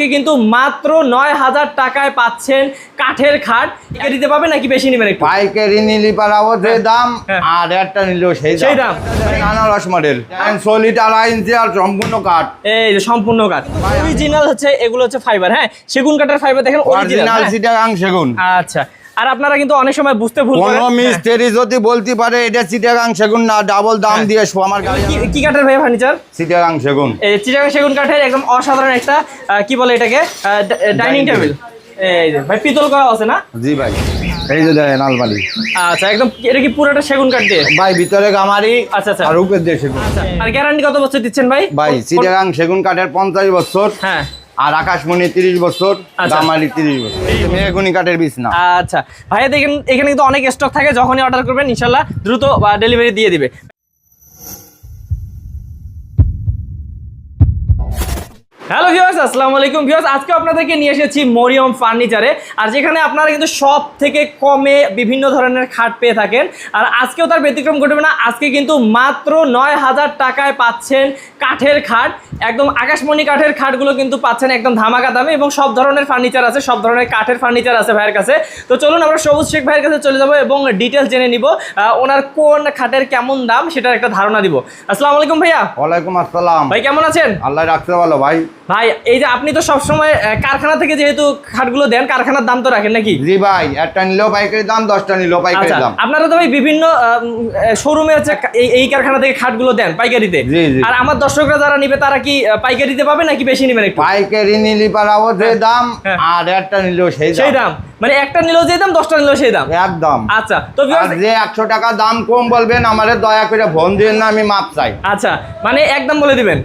আজকে কিন্তু মাত্র নয় হাজার টাকায় পাচ্ছেন কাঠের খাট। একে দিতে পারবে নাকি বেশি নেবেন একটু? পাইকারি নিলি পারাবো যে দাম হ্যাঁ। আর একটা নিলেও সেই সেই দাম। রস মডেল সলিড আড়াই ইঞ্চি আর সম্পূর্ণ কাঠ। এই যে সম্পূর্ণ কাঠ। অরিজিনাল হচ্ছে এগুলো হচ্ছে ফাইবার হ্যাঁ? সেগুন কাঠের ফাইবার দেখেন অরিজিনাল সিটা আং সেগুন। আচ্ছা। আর আপনারা কিন্তু অনেক সময় বুঝতে ভুল কোন করেন। হ্যাঁ। মিস্ত্রি যদি বলতে পারে এটা সিটাগাং সেগুন না ডাবল দাম হ্যাঁ। দিয়ে শো আমার গাড়ি কি- কাঠের ভাই ফার্নিচার চিটাগাং সেগুন। এই চিটাগাং সেগুন কাঠের একদম অসাধারণ একটা কি বলে এটাকে? ডাইনিং টেবিল এই যে ভাই পিতল করা আছে না? জি ভাই। এই যে দেখেন আলমারি। আচ্ছা একদম এটা কি পুরোটা সেগুন কাঠ দিয়ে? ভাই ভিতরে গামারি আচ্ছা, আচ্ছা। আর উপর দিয়ে সেগুন। আচ্ছা আর গ্যারান্টি কত বছর দিচ্ছেন ভাই? ভাই সিটাগাং সেগুন কাঠের পঞ্চাশ বছর। হ্যাঁ। আর আকাশমণি তিরিশ বছর দামালি গামারি তিরিশ বছর। মেগুনি কাঠের বিছনা আচ্ছা। ভাইয়া দেখেন এখানে কিন্তু অনেক স্টক থাকে যখনই অর্ডার করবেন ইনশাল্লাহ দ্রুত ডেলিভারি দিয়ে দিবে। হ্যালো ভিউয়ার্স আসসালামু আলাইকুম। ভিউয়ার্স আজকে আপনাদেরকে নিয়ে এসেছি মরিয়ম ফার্নিচারে আর যেখানে আপনারা কিন্তু সব থেকে কমে বিভিন্ন ধরনের খাট পেয়ে থাকেন। আর আজকেও তার ব্যতিক্রম ঘটবে না আজকে কিন্তু মাত্র নয় হাজার টাকায় পাচ্ছেন কাঠের খাট। একদম আকাশমণি কাঠের খাটগুলো কিন্তু পাচ্ছেন একদম ধামাকা দামে এবং সব ধরনের ফার্নিচার আছে সব ধরনের কাঠের ফার্নিচার আছে ভাইয়ের কাছে। তো চলুন আমরা সবুজ শেখ ভাইয়ের কাছে চলে যাব এবং ডিটেলস জেনে নিব ওনার কোন খাটের কেমন দাম সেটার একটা ধারণা দিব। আসসালামু আলাইকুম ভাইয়া। ওয়ালাইকুম আসসালাম। ভাই কেমন আছেন? আল্লাহ রাখতে ভালো ভাই। ভাই এই যে আপনি তো সবসময় কারখানা থেকে যেহেতু খাটগুলো দেন কারখানার দাম তো রাখেন নাকি? জি ভাই একটা নিলেও পাইকারি দাম দশটা নিলেও পাইকারি আচ্ছা দাম। আপনারা তো ভাই বিভিন্ন শোরুমে হচ্ছে এই এই কারখানা থেকে খাটগুলো দেন পাইকারিতে। আর আমার দর্শকরা যারা নিবে তারা কি পাইকারিতে পাবে নাকি বেশি নেবেন একটু? পাইকারি নিলি পারাও যে দাম হ্যাঁ। আর একটা নিলেও সেই দাম। মানে একটা নিলেও যে দাম দশটা নিলেও সেই দাম? একদম। আচ্ছা তো যে একশো টাকা দাম কম বলবেন আমাদের দয়া করে ফোন দিন না আমি মাপ চাই। আচ্ছা মানে একদম বলে দিবেন?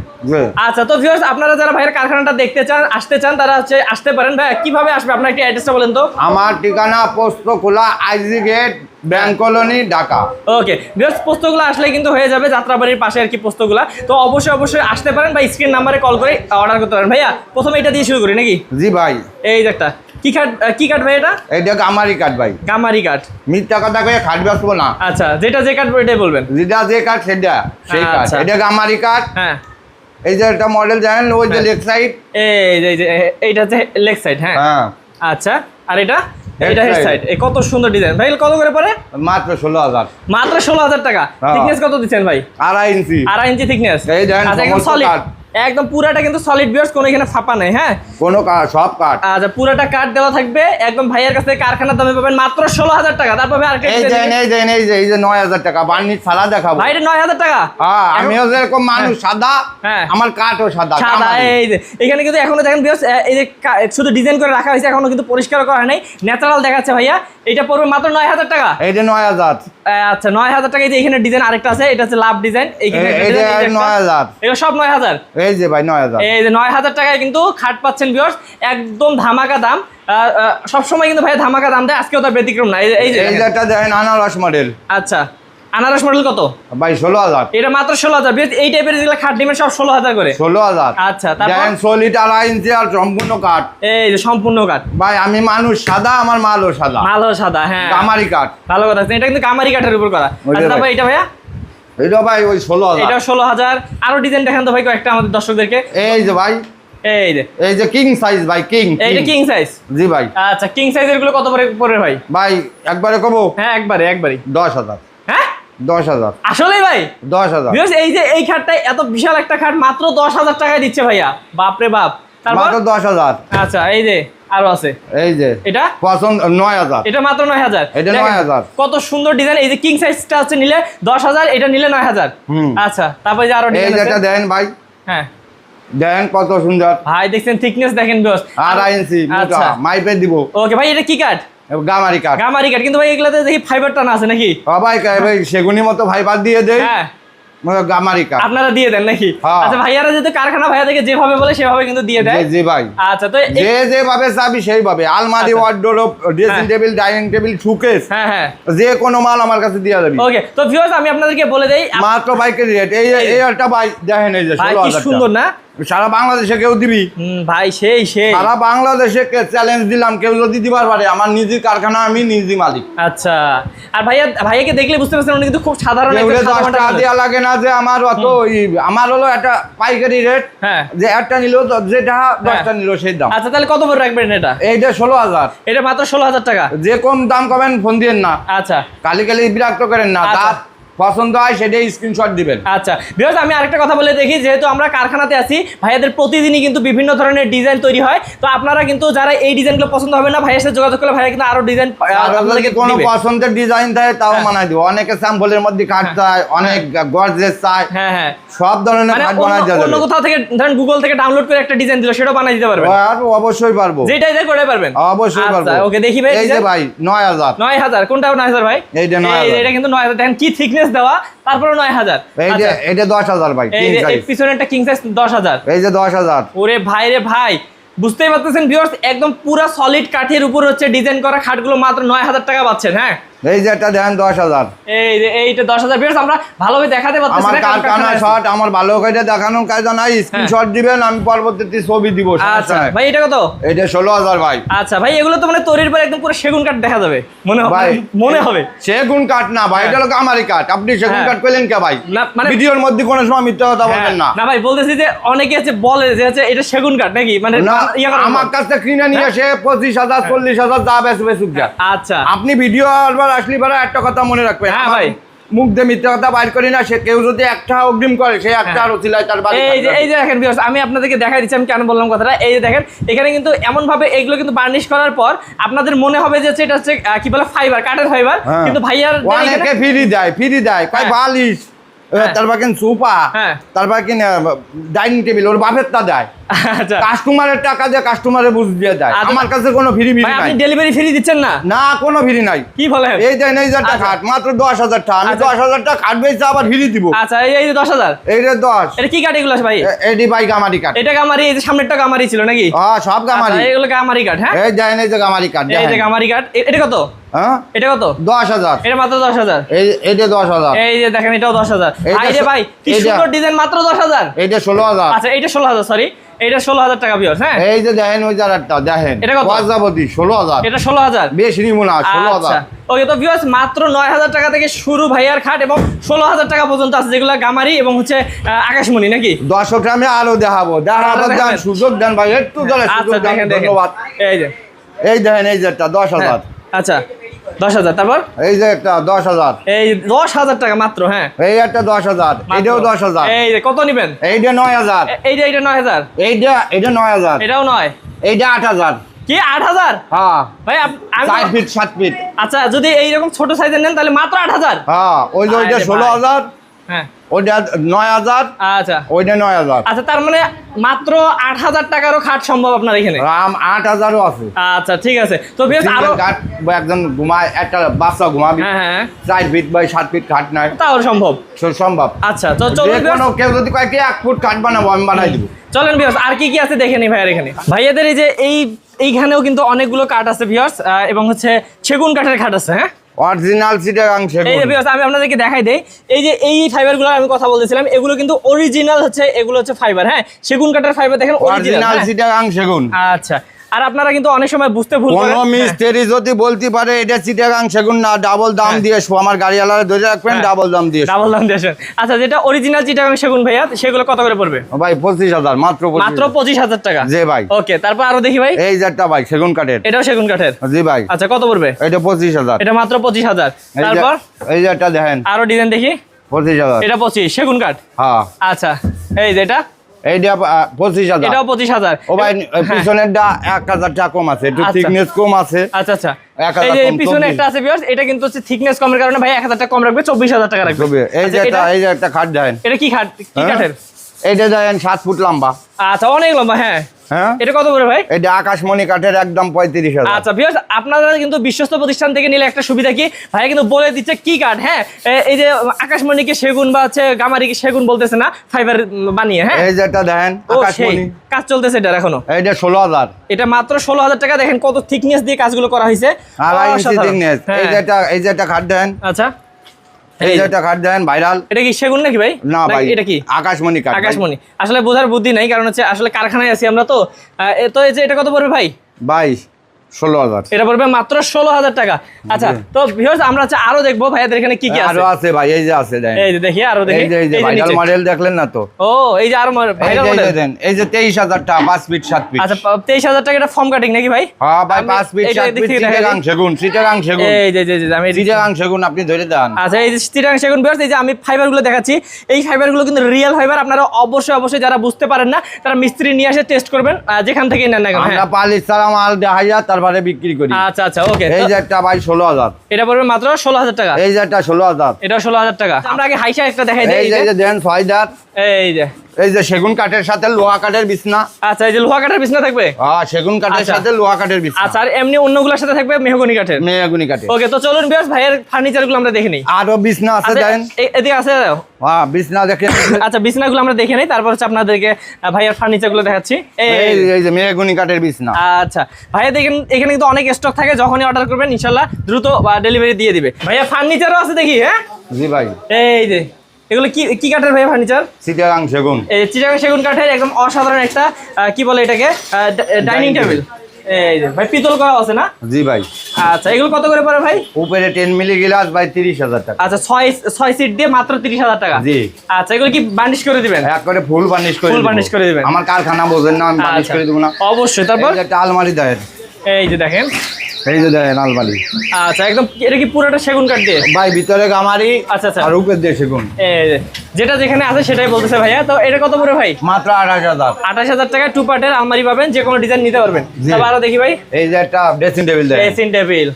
আচ্ছা তো ভিউয়ার্স আপনারা যারা ভাইয়ের কারখানাটা দেখতে চান আসতে চান তারা হচ্ছে আসতে পারেন। ভাই কীভাবে আসবে? আপনার একটি অ্যাড্রেসটা বলেন তো। আমার ঠিকানা Postogola IG gate bank colony Dhaka. Okay viewers পোস্তগুলো আসলে কিন্তু হয়ে যাবে যাত্রাবাড়ির পাশে আর কি পোস্তগুলো। তো অবশ্যই অবশ্যই আসতে পারেন বা স্ক্রিন নাম্বারে কল করে অর্ডার করতে পারেন। ভাইয়া প্রথমে এটা দিয়ে শুরু করি নাকি? জি ভাই। এই যে একটা। কি কাঠ কি কাঠ ভাই এটা? এইটা আমারই কাঠ ভাই। গামারি কাঠ। মিথ্যা কথা কয়ে খাট বেসবো না। আচ্ছা যেটা যে কাঠ এটাই বলবেন। যেটা যে কাঠ সেটা সেই কাঠ। আচ্ছা। এটা আমারই কাঠ হ্যাঁ। এই যে একটা মডেল জানেন ওই যে হ্যাঁ। লেগ সাইড এই যে এই যে লেগ সাইড হ্যাঁ। হ্যাঁ। আচ্ছা আর এটা? এটা হেড। সাইড কত সুন্দর ডিজাইন ভাই কত করে পড়ে? মাত্র ষোলো হাজার। মাত্র ষোলো হাজার টাকা। থিকনেস কত দিচ্ছেন ভাই? আড়াই ইঞ্চি। আড়াই ইঞ্চি থিকনেস এই দেখেন, সলিড কাঠ। একদম পুরাটা কিন্তু সলিড বিয়ার্স কোনো এখানে ফাঁপা নেই হ্যাঁ? কোনো সব কাঠ। আচ্ছা পুরাটা কাঠ দেওয়া থাকবে একদম ভাইয়ের কাছে কারখানার দামে পাবেন মাত্র ষোলো হাজার টাকা। তারপর এই দিবেন। এই দেন এই যে এই যে নয় হাজার টাকা বার্নিশ ছাড়া দেখাবো। ভাই এটা নয় হাজার টাকা? হ্যাঁ আমিও যেরকম মানুষ সাদা হ্যাঁ। আমার কাঠও সাদা সাদা এই যে এখানে কিন্তু এখনও দেখেন বিয়ার্স এই যে শুধু ডিজাইন করে রাখা হয়েছে এখনও কিন্তু পরিষ্কার করা হয় নাই। ন্যাচারাল দেখাচ্ছে ভাইয়া। এটা পড়বে মাত্র নয় হাজার টাকা। এই যে নয় হাজার। আচ্ছা নয় হাজার টাকা এই যে এখানে ডিজাইন আরেকটা আছে এটা হচ্ছে লাভ ডিজাইন যে এই নয় হাজার। এগুলো সব নয় হাজার। এই যে ভাই নয় হাজার। এই যে নয় হাজার টাকায় কিন্তু খাট পাচ্ছেন ভিউয়ার্স একদম ধামাকা দাম। সব সময় কিন্তু ভাই ধামাকা দাম দেয়। আজকেও তার ব্যতিক্রম না। এই যে- এই যে এই যে দেখেন। আনারস মডেল আচ্ছা। আনারস মডেল কত? ভাই ষোলো হাজার। এটা মাত্র ষোলো হাজার। এই টাইপের যেগুলো খাট ডিমের সব ষোলো হাজার করে। ষোলো হাজার। আচ্ছা, সলিড আড়াই ইঞ্চি আর সম্পূর্ণ কাঠ। এই যে সম্পূর্ণ কাঠ। ভাই আমি মানুষ সাদা আমার মালও সাদা। ভালো সাদা হ্যাঁ। কামারি কাঠ। ভালো কথা। এটা কিন্তু কামারি কাঠের উপর করা। আচ্ছা ভাই। এটা ভাইয়া? এটা ভাই ওই ষোলো হাজার। ষোলো হাজার। আরও ডিজাইন দেখান তো ভাই কয়েকটা আমাদের দর্শকদেরকে। এই যে ভাই। এই যে। এই যে কিং সাইজ ভাই কিং এইটা কিং সাইজ জি ভাই। আচ্ছা কিং সাইজেরগুলো কত পড়ে ভাই? ভাই একবারে কবো হ্যাঁ একবারে একবারই দশ হাজার। হ্যাঁ? দশ হাজার। আসলেই ভাই? দশ হাজার। এই যে এই খাটটা এত বিশাল একটা খাট মাত্র দশ হাজার টাকায় দিচ্ছে ভাইয়া। বাপরে বাপ। তারপর? দশ হাজার। আচ্ছা এই যে। আরও আছে। এই যে এটা? পছন্দ নয় হাজার। এটা মাত্র নয় হাজার। এটা দেখেন, 9,000 কত সুন্দর ডিজাইন এই যে কিং সাইজটা হচ্ছে নিলে দশ হাজার এটা নিলে নয় হাজার। হুম। আচ্ছা তারপরে যে আরও ডিজাইন আছে। দেন ভাই। হ্যাঁ। দেন কত সুন্দর। ভাই দেখছেন থিকনেস দেখেন বিয়স আড়াই ইঞ্চি মোটা। মাইপে দিব। ওকে ভাই এটা কি কাঠ গামারি কাঠ গামারি কাঠ কিন্তু ভাই এগুলাতে দেখি ফাইবার টানা আছে নাকি? কয় ভাই সেগুনি মতো ভাই বাদ দিয়ে দেই। হ্যাঁ। আপনারা দিয়ে দেন নাকি? হ্যাঁ। আচ্ছা ভাইয়ারা যেহেতু কারখানা ভাইয়া থেকে যেভাবে বলে সেভাবে কিন্তু দিয়ে দেয়। জি ভাই আচ্ছা তো যে যেভাবে চাবি সেইভাবে। আলমারি। Wardrobe dressing. Table dining table showcase হ্যাঁ হ্যাঁ। যে কোনো মাল আমার কাছে দিয়ে যাবে। ওকে তো ভিউয়ার্স আমি আপনাদেরকে বলে দেই মাত্র বাইকের রেট এই এই একটা বাইক দেখেন এই যে 16000 টাকা। কি সুন্দর না? সারা বাংলাদেশে কেউ দিবি? ভাই সেই সেই। সারা বাংলাদেশে চ্যালেঞ্জ দিলাম কেউ যদি দিবার পারে আমার নিজের কারখানা আমি নিজে মালিক। আচ্ছা। আর ভাইয়া ভাইয়াকে দেখলে বুঝতে পারছেন উনি কিন্তু খুব সাধারণ দশ টাকা। দেওয়া লাগে না যে আমার অত আমার হলো একটা পাইকারি রেট হ্যাঁ। যে একটা নিল যেটা দশটা নিল সেই দাম। আচ্ছা তাহলে কত করে রাখবেন এটা? এইটা ষোলো হাজার। এটা মাত্র ষোলো হাজার টাকা? যে কম দাম কমেন ফোন দিয়েন না। আচ্ছা। কালি কালি বিরক্ত করেন না। আচ্ছা। তার পছন্দ হয় সেটাই স্ক্রিনশট দিবেন। আচ্ছা বিকজ আমি আরেকটা কথা বলে দেখি যেহেতু আমরা কারখানাতে আছি ভাইয়াদের প্রতিদিনই কিন্তু বিভিন্ন ধরনের ডিজাইন তৈরি হয়। তো আপনারা কিন্তু যারা এই ডিজাইনগুলো পছন্দ হবে না ভাইয়ের সাথে যোগাযোগ করলে ভাইয়া কিন্তু আরও ডিজাইন কোনো পছন্দের ডিজাইন দেয় তাও হ্যাঁ। মানাই দিব। অনেকে স্যাম্পলের মধ্যে কাট চায় অনেক গর্জেস চায়। হ্যাঁ হ্যাঁ। সব ধরনের মানে কাট বানাই অন্য- দেওয়া অন্য কোথাও থেকে ধরেন গুগল থেকে ডাউনলোড করে একটা ডিজাইন দিল সেটাও বানাই দিতে পারবেন। আর অবশ্যই পারব। যেটাই দেয় করে পারবেন। অবশ্যই পারব। আচ্ছা ওকে দেখি ভাই এই যে ভাই নয় হাজার। নয় হাজার কোনটা নয় হাজার ভাই? এইটা নয় এই যে হাজার। এটা কিন্তু নয় হাজার। দেখেন কি থিকনেস দেওয়া তারপরে নয় হাজার। এই যে আচ্ছা, এটা দশ হাজার ভাই কিং যে পিছনে একটা পিছনেরটা কিং সাইজ দশ হাজার। এই যে দশ হাজার। ওরে ভাই রে ভাই বুঝতেই পারতেছেন ভিউয়ার্স একদম পুরো সলিড কাঠের উপর হচ্ছে ডিজাইন করা খাটগুলো মাত্র নয় হাজার টাকা পাচ্ছেন হ্যাঁ? এই যে দশ হাজার। এই এইটা দশ হাজার। ভিউয়ার্স আমরা ভালোভাবে দেখাতে পারতেছি আমার কারখানা শট আমার ভালো করে দেখানোর কাজ নাই স্ক্রিনশট দিবেন আমি পরবর্তীতে ছবি দিব হ্যাঁ। আচ্ছা ভাই এটা কত? এটা ষোলো হাজার ভাই। আচ্ছা ভাই এগুলো তো মানে তৈরির পর একদম পুরো সেগুন কাঠ দেখা যাবে। মনে হবে মনে হবে। সেগুন কাঠ না ভাই এটা হলো আমারই কাঠ। আপনি সেগুন হ্যাঁ। কাঠ কে ভাই? মানে- ভিডিওর মধ্যে কোনো সময় মিথ্যা কথা হ্যাঁ, বলবেন না। না ভাই বলতেছি যে অনেকে আছে বলে যে হচ্ছে এটা সেগুন কাঠ নাকি? মানে ইয়ে আমার। কাছ থেকে কিনে নিয়ে এসে পঁচিশ হাজার চল্লিশ হাজার যা বেশ বেসুক আচ্ছা। আপনি ভিডিও আবার আসলে পরে একটা কথা মনে রাখবেন হ্যাঁ ভাই। মুখ দিয়ে মিথ্যা কথা বাইর করি না সে কেউ যদি একটা অগ্রিম করে সে একটা হ্যাঁ। আর ওসিলায় তার বাড়ি এই যে এই যে দেখেন viewers, আমি আপনাদেরকে দেখাই দিচ্ছি আমি কেন বললাম কথাটা এই যে দেখেন এখানে কিন্তু এমন ভাবে এগুলো কিন্তু বার্নিশ করার পর আপনাদের মনে হবে যে এটা হচ্ছে কি বলে ফাইবার কাঠের ফাইবার। কিন্তু ভাইয়ার অনেকে ফ্রি দেয় ফ্রি দেয় কয় হ্যাঁ। বালিশ হ্যাঁ। তারপর কেন সোফা হ্যাঁ। তারপর কেন ডাইনিং টেবিল ওর বাপেরটা দেয় কাস্টমারের টাকা দিয়ে কাস্টমারে বুঝ দিয়ে দেয় আচ্ছা। আমার কাছে কোনো ফ্রি ফ্রি নাই আপনি ডেলিভারি ফ্রি দিচ্ছেন না না কোনো ফ্রি নাই কি বলেন এই দেন এই হাজার আচ্ছা। খাট মাত্র দশ হাজার টাকা আমি আচ্ছা। দশ হাজার টাকা খাট বেচে আবার ফ্রি দিব আচ্ছা এই এই যে দশ হাজার এই যে দশ এটা কি কাঠ এগুলো ভাই এডি বাই গামারি কাঠ এটা গামারি এই যে সামনেরটা গামারি ছিল নাকি হ্যাঁ সব গামারি আচ্ছা, এগুলো গামারি কাঠ হ্যাঁ এই দেন এই যে গামারি কাঠ এই যে। গামারি কাঠ এটা কত হ্যাঁ এটা কত দশ হাজার এটা মাত্র দশ হাজার যে দশ হাজার এই যে দেখেন এটাও দশ হাজার ভাই ভাই কি সুন্দর ডিজাইন মাত্র দশ হাজার এই যে ষোলো হাজার আচ্ছা এইটা ষোলো হাজার সরি ষোলো হাজার টাকা ভিউয়ার্স হ্যাঁ? এই যে দেখেন ওই জারারটা দেখেন। এটা কত? ষোলো হাজার। এটা ষোলো হাজার? বেশ নিমু না আচ্ছা। ওকে তো ভিউয়ার্স মাত্র নয় হাজার টাকা থেকে শুরু ভাইয়ার খাট এবং ষোলো হাজার টাকা পর্যন্ত আছে যেগুলো গামারি এবং হচ্ছে আকাশমণি নাকি? দর্শকরা গ্রামে আরও দেখাবো। দেখাবো সুযোগ দেন ভাই একটু আচ্ছা সুযোগ দেন ধন্যবাদ। এই যে। এই দেখেন এই দশ হ্যাঁ, হাজার। আচ্ছা। দশ হাজার তারপর? এই যে একটা দশ হাজার। এই দশ হাজার টাকা মাত্র হ্যাঁ। এই একটা দশ হাজার। এটাও দশ হাজার। এই কত নিবেন? এইটা নয় হাজার। এইটা এইটা নয় হাজার? এইটা এটা নয় হাজার। এটাও নয়? এইটা আট হাজার। কি আট হাজার? হ্যাঁ। ভাই চার ফিট সাত ফিট। আচ্ছা যদি এইরকম ছোট সাইজের নেন তাহলে মাত্র আট হাজার। হ্যাঁ ওই যে ওইটা ষোলো হাজার। হ্যাঁ। ওইটা নয় হাজার। আচ্ছা। ওইটা নয় হাজার। আচ্ছা তার মানে মাত্র আট হাজার টাকারও খাট সম্ভব আপনার এখানে? রাম আট হাজারও আছে। আচ্ছা ঠিক আছে। তো বেশ আরও Single খাট একজন ঘুমায় একটা বাচ্চা ঘুমাবি। হ্যাঁ হ্যাঁ। চার ফিট বাই সাত ফিট খাট নাই। তাও সম্ভব। সম্ভব। আচ্ছা তো যে কেউ যদি এক ফুট বানাবো আমি বানাই দিব। চলেন আর কি কি আছে দেখে নি ভাইয়ার এখানে? ভাইয়াদের এই যে এই এইখানেও কিন্তু অনেকগুলো কাঠ আছে এবং হচ্ছে সেগুন কাঠের খাট আছে হ্যাঁ? অরিজিনাল সিটাগাং সেগুন আমি আপনাদেরকে দেখাই দেই। এই যে এই ফাইবারগুলো আমি কথা বলতেছিলাম এগুলো কিন্তু অরিজিনাল হচ্ছে এগুলো হচ্ছে ফাইবার হ্যাঁ? সেগুন কাটার ফাইবার দেখেন অরিজিনাল সিটাগাং সেগুন আচ্ছা। আর আপনারা কিন্তু অনেক সময় বুঝতে ভুল কোন করেন। হ্যাঁ। মিস্ত্রি যদি বলতে পারে এটা সিটাগাং সেগুন না ডাবল দাম হ্যাঁ। দিয়ে শো আমার গাড়িওয়ালারা ধরে রাখবেন হ্যাঁ। ডাবল দাম দিয়ে ডাবল দাম দিয়েছেন আচ্ছা যেটা অরিজিনাল চিটাগাং সেগুন ভাইয়া সেগুলো কত করে পড়বে? ভাই পঁচিশ হাজার মাত্র মাত্র 25,000 পঁচিশ হাজার টাকা? জি ভাই। ওকে তারপর আরও দেখি ভাই। এই যে একটা ভাই সেগুন কাঠের। এটাও সেগুন কাঠের? জি ভাই। আচ্ছা কত পড়বে? এটা পঁচিশ হাজার। এটা মাত্র পঁচিশ হাজার। তারপর? এই যে একটা দেখেন। আরও ডিজাইন দেখি। পঁচিশ হাজার। এটা পঁচিশ সেগুন কাঠ? হ্যাঁ। আচ্ছা এই যে এটা? এইটা পঁচিশ হাজার। এটাও পঁচিশ হাজার। ও ভাই হ্যাঁ। পিছনেরটা এক হাজার টাকা কম আছে একটু আচ্ছা। থিকনেস কম আছে। আচ্ছা আচ্ছা। এই যে পিছনে একটা আছে ভিউয়ার্স এটা কিন্তু হচ্ছে থিকনেস কমের কারণে ভাই এক হাজার টাকা কম রাখবে চব্বিশ হাজার টাকা রাখবে। এই যে আচ্ছা, একটা এটা- এই যে একটা খাট দেখেন এটা কি খাট কি হ্যাঁ? কাঠের? এইটা দেখেন সাত ফুট লম্বা। আচ্ছা অনেক লম্বা হ্যাঁ। হ্যাঁ? এটা কত করে ভাই? এটা আকাশমণি কাঠের একদম পঁয়ত্রিশ হাজার। আচ্ছা ভিউয়ার্স আপনারা কিন্তু বিশ্বস্ত প্রতিষ্ঠান থেকে নিলে একটা সুবিধা কি? ভাই কিন্তু বলে দিচ্ছে কি কাঠ হ্যাঁ? এই যে আকাশমণিকে সেগুন বা হচ্ছে গামারিকে সেগুন বলতেছে না ফাইবার বানিয়ে হ্যাঁ? এই দেখেন আকাশমণি। কাজ চলতেছে এটা এখনও। ষোলো হাজার। এটা মাত্র ষোলো হাজার টাকা দেখেন কত থিকনেস দিয়ে কাজগুলো করা হয়েছে। আড়াই ইঞ্চি অসাধারণ। এই খাট দেখেন আচ্ছা। দেন ভাইরাল এটা কি সেগুন নাকি ভাই? না ভাই এটা কি? আকাশমণি কাঠ আকাশমণি। আসলে বোঝার বুদ্ধি নাই কারণ হচ্ছে আসলে কারখানায় আছি আমরা তো। তো এই যে এটা কত পড়বে ভাই? বাইশ। ষোলো হাজার। এটা পড়বে মাত্র ষোলো হাজার টাকা। আচ্ছা তো ভিউয়ার্স আমরা হচ্ছে আরও দেখব ভাইয়াদের এখানে কি কি আরও আছে। ভাই এই যে আছে এই যে দেখি আরও দেখি। এই যে এই যে এই যে ভাইরাল মডেল দেখলেন না তো? ও এই যে আরও ভাইরাল মডেল দেন। এই যে তেইশ হাজার টাকা পাঁচ ফিট সাত ফিট আচ্ছা তেইশ হাজার টাকা এটা ফর্ম কাটিং নাকি ভাই? হ্যাঁ ভাই আমি ফিট এইটা ফিট থেকে দেখা সিটাগাং দিই। সেগুন সিটাগাং সেগুন। এই যে যে যে আমি এই সেগুন আপনি ধরে দেন। আচ্ছা এই যে চিটাং সেগুন ভিউয়ার্স এই যে আমি ফাইবারগুলো দেখাচ্ছি। এই ফাইবারগুলো কিন্তু রিয়েল ফাইবার আপনারা অবশ্যই অবশ্যই যারা বুঝতে পারেন না তারা মিস্ত্রি নিয়ে এসে টেস্ট করবেন যেখান থেকে নেন না কেন আমরা হ্যাঁ। পালিশ দেখাইয়া তারপরে বিক্রি করি। আচ্ছা আচ্ছা ওকে। এই যে একটা ভাই ষোলো হাজার। এটা পড়বে মাত্র ষোলো হাজার টাকা। এই যে একটা ষোলো হাজার। এটাও ষোলো হাজার টাকা। আমরা আগে হাইসা একটা দেখাই দেই এই যে দেন ফাইদার। এই যে। এই যে সেগুন কাঠের সাথে লোহা কাঠের বিছনা। আচ্ছা এই যে লোহা কাঠের বিছনা থাকবে? হ্যাঁ সেগুন কাঠের আচ্ছা। সাথে লোহা কাঠের বিছনা। আচ্ছা আর এমনি অন্যগুলোর সাথে থাকবে মেহগনি কাঠের? মেয়াগুনি কাঠে ওকে তো চলুন বিয়াস ভাইয়ের ফার্নিচারগুলো আমরা দেখে নিই। আরও বিছনা আছে আচ্ছা, দেন। এদিকে আছে হ্যাঁ বিছনা দেখেন আচ্ছা বিছনাগুলো আমরা দেখে নিই তারপর হচ্ছে আপনাদেরকে ভাইয়ার ফার্নিচারগুলো দেখাচ্ছি। এই এই যে মেয়াগুনি কাঠের বিছনা। আচ্ছা ভাইয়া দেখেন এখানে কিন্তু অনেক স্টক থাকে যখনই অর্ডার করবেন ইনশাল্লাহ দ্রুত ডেলিভারি দিয়ে দিবে। ভাইয়া ফার্নিচারও আছে দেখি হ্যাঁ? জি ভাই। এই যে এগুলো কি কি কাঠের ভাই ফার্নিচার? সিটাগাং সেগুন। এই চিটাগাং সেগুন কাঠের একদম অসাধারণ একটা কি বলে এটাকে? ডাইনিং টেবিল এই যে ভাই পিতল করা আছে না? জি ভাই। আচ্ছা এগুলো কত করে পড়ে ভাই? উপরে টেন মিলি গিলাস ভাই তিরিশ হাজার টাকা। আচ্ছা ছয় ছয় সিট দিয়ে মাত্র তিরিশ হাজার টাকা। জি। আচ্ছা এগুলো কি বার্নিশ করে দিবেন? এক করে ফুল বার্নিশ করে দিব। varnish করে দিবেন। আমার কারখানা বোঝেন না আমি বার্নিশ আচ্ছা, করে দেবো না। অবশ্যই তারপর? একটা আলমারি দেন। এই যে দেখেন এই যে আলমারি। আচ্ছা একদম এটা কি পুরোটা সেগুন কাঠ দিয়ে? ভাই ভিতরে গামারি আচ্ছা আচ্ছা। আর উপর দিয়ে সেগুন। যেটা যেখানে আছে সেটাই বলতেছে ভাইয়া। তো এটা কত পড়ে ভাই? মাত্র আঠাশ হাজার। আঠাশ হাজার টাকা টু পার্টের আলমারি পাবেন যে কোনো ডিজাইন নিতে পারবেন। আরও দেখি ভাই। এই যে একটা ড্রেসিং টেবিল ড্রেসিং টেবিল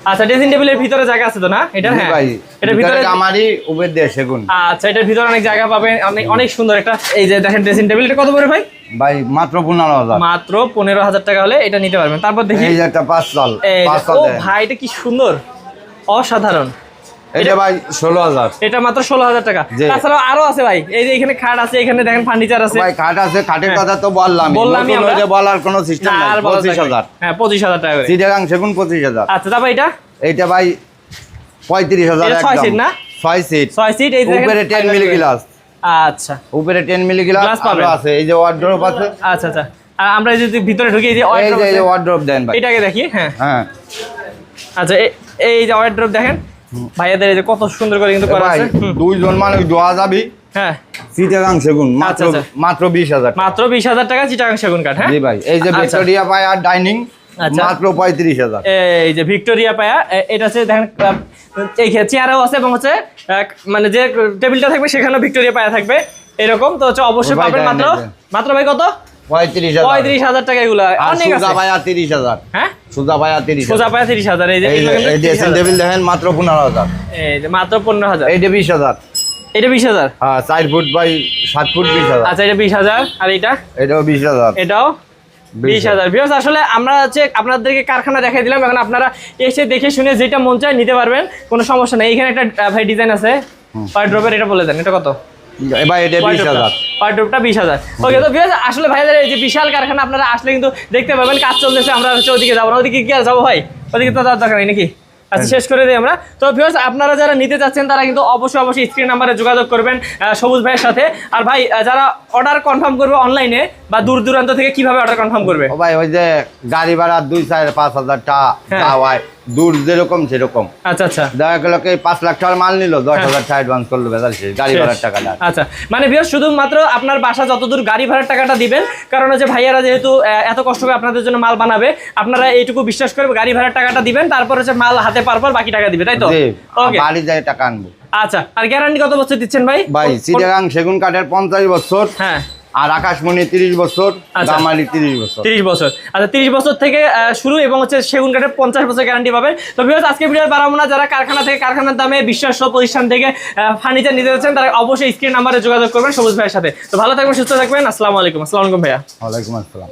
আচ্ছা ড্রেসিং টেবিলের ভিতরে জায়গা আছে তো না? এটা হ্যাঁ। ভাই এটার ভিতরে আমারই উপর দিয়ে সেগুন। আচ্ছা এটার ভিতরে অনেক জায়গা পাবেন। অনেক অনেক সুন্দর একটা এই যে দেখেন ড্রেসিং টেবিল এটা কত পড়ে ভাই? ভাই মাত্র পনেরো হাজার। মাত্র পনেরো হাজার টাকা হলে এটা নিতে পারবেন। তারপর দেখি এই যে একটা পাঁচ সাল পাঁচ সাল ভাই এটা কি সুন্দর? অসাধারণ। এটা ভাই ষোলো হাজার। এটা মাত্র ষোলো হাজার টাকা। তাছাড়াও আরও আছে ভাই। এই যে এখানে খাট আছে এখানে দেখেন ফার্নিচার আছে। ভাই খাট আছে খাটের হ্যাঁ। কথা তো বললাম বললামই আমরা। বলার কোনো সিস্টেম নাই। পঁচিশ হাজার। হ্যাঁ পঁচিশ হাজার টাকা সেগুন পঁচিশ হাজার। আচ্ছা তারপর এটা? এইটা ভাই পঁয়ত্রিশ হাজার ছয় সিট না? ছয় সিট ছয় সিট এই উপরে টেন মিলি গ্লাস আচ্ছা। উপরে টেন মিলি গ্লাস। আছে। এই যে ওয়ার্ড্রোপ আছে। আচ্ছা আচ্ছা। আর আমরা যদি ভিতরে ঢুকি এই যে ওয়ার্ড্রোপ দেন ভাই। এটাকে দেখি হ্যাঁ। হ্যাঁ। আচ্ছা এই যে ওয়ার্ড্রপ দেখেন ভাইয়াদের এই যে কত সুন্দর করে কিন্তু করা আছে। দুইজন মানুষ দোয়া যাবি। হ্যাঁ। সিটাগাং সেগুন মাত্র আচ্ছা, আচ্ছা। মাত্র বিশ হাজার টাকা। মাত্র বিশ হাজার টাকা চিটাগাং সেগুন কাঠ হ্যাঁ? জি ভাই এই যে আচ্ছা। ভিক্টোরিয়া পায় আর ডাইনিং আচ্ছা। মাত্র পঁয়ত্রিশ হাজার। এই যে ভিক্টোরিয়া পায়া এটা হচ্ছে দেখেন এই চেয়ারও আছে এবং হচ্ছে মানে যে টেবিলটা থাকবে সেখানেও ভিক্টোরিয়া পায়া থাকবে এরকম। তো হচ্ছে অবশ্যই পাবেন মাত্র। মাত্র ভাই কত? পঁয়ত্রিশ হাজার। টাকা এগুলো। অনেক সুজা আছে। তিরিশ হাজার। হ্যাঁ? সুজা পায় তিরিশ সোজা পায়া তিরিশ হাজার। এই যে এই এগুলো যে কিন্তু এই 30 ড্রেসিং টেবিল দেখেন মাত্র পনেরো হাজার। এই মাত্র পনেরো হাজার। এইটা বিশ হাজার। এটা বিশ হাজার? হ্যাঁ চার ফুট বাই সাত ফুট বিশ হাজার। আচ্ছা এটা বিশ হাজার। আর এটা এটাও বিশ হাজার। এটাও বিশ হাজার। বিকজ আসলে আমরা হচ্ছে আপনাদেরকে কারখানা দেখাই দিলাম। এখন আপনারা এসে দেখে শুনে যেটা মন চায় নিতে পারবেন। কোনো সমস্যা নেই। এখানে একটা ভাই ডিজাইন আছে। এটা বলে দেন। এটা কত? এবার এটা বিশ হাজার। ওয়ার্ড্রপটা বিশ হাজার। ওকে তো বিকজ আসলে ভাইদের এই যে বিশাল কারখানা আপনারা আসলে কিন্তু দেখতে পাবেন কাজ চলতেছে আমরা হচ্ছে ওদিকে যাব না। ওদিকে কি আর যাব ভাই? ওদিকে তো যাওয়ার দরকার নাকি? আচ্ছা শেষ করে দিই আমরা। তো ভিউয়ার্স আপনারা যারা নিতে চাচ্ছেন তারা কিন্তু অবশ্যই অবশ্যই স্ক্রিন নাম্বারে যোগাযোগ করবেন সবুজ ভাইয়ের সাথে। আর ভাই যারা অর্ডার কনফার্ম করবে অনলাইনে বা দূর দূরান্ত থেকে কীভাবে অর্ডার কনফার্ম করবে? ভাই ওই যে গাড়ি ভাড়া দুই চার পাঁচ হাজার টাকা হ্যাঁ। দূর যেরকম সেরকম। আচ্ছা আচ্ছা। দেখা গেল কি পাঁচ লাখ টাকার মাল নিল দশ হ্যাঁ। হাজার টাকা অ্যাডভান্স করল বেজাল গাড়ি। ভাড়ার টাকাটা। আচ্ছা মানে বিয়ার শুধুমাত্র আপনার বাসা যতদূর গাড়ি ভাড়ার টাকাটা দিবেন কারণ হচ্ছে ভাইয়ারা যেহেতু এত কষ্ট করে আপনাদের জন্য মাল বানাবে আপনারা এইটুকু বিশ্বাস করে গাড়ি ভাড়ার টাকাটা দিবেন তারপর হচ্ছে মাল হাতে পার পর বাকি টাকা দিবে তাই তো? বাড়ি যায় টাকা আনব। আচ্ছা আর গ্যারান্টি কত বছর দিচ্ছেন ভাই? ভাই সিটাগাং সেগুন কাঠের পঞ্চাশ বছর। হ্যাঁ। আর আকাশমণি তিরিশ বছর আচ্ছা। দামালি তিরিশ বছর। তিরিশ বছর। আচ্ছা তিরিশ বছর থেকে শুরু এবং হচ্ছে সেগুন কাঠের পঞ্চাশ বছর গ্যারান্টি পাবেন। তো বিকজ আজকে ভিডিও বাড়াবো না। যারা কারখানা থেকে কারখানার দামে বিশ্বাস প্রতিষ্ঠান থেকে ফার্নিচার নিতে যাচ্ছেন তারা অবশ্যই স্ক্রিন নাম্বারে যোগাযোগ করবেন সবুজ ভাইয়ের সাথে। তো ভালো থাকবেন সুস্থ থাকবেন। আসসালামু আলাইকুম। আসসালামু আলাইকুম ভাইয়া। ওয়ালাইকুম আসসালাম।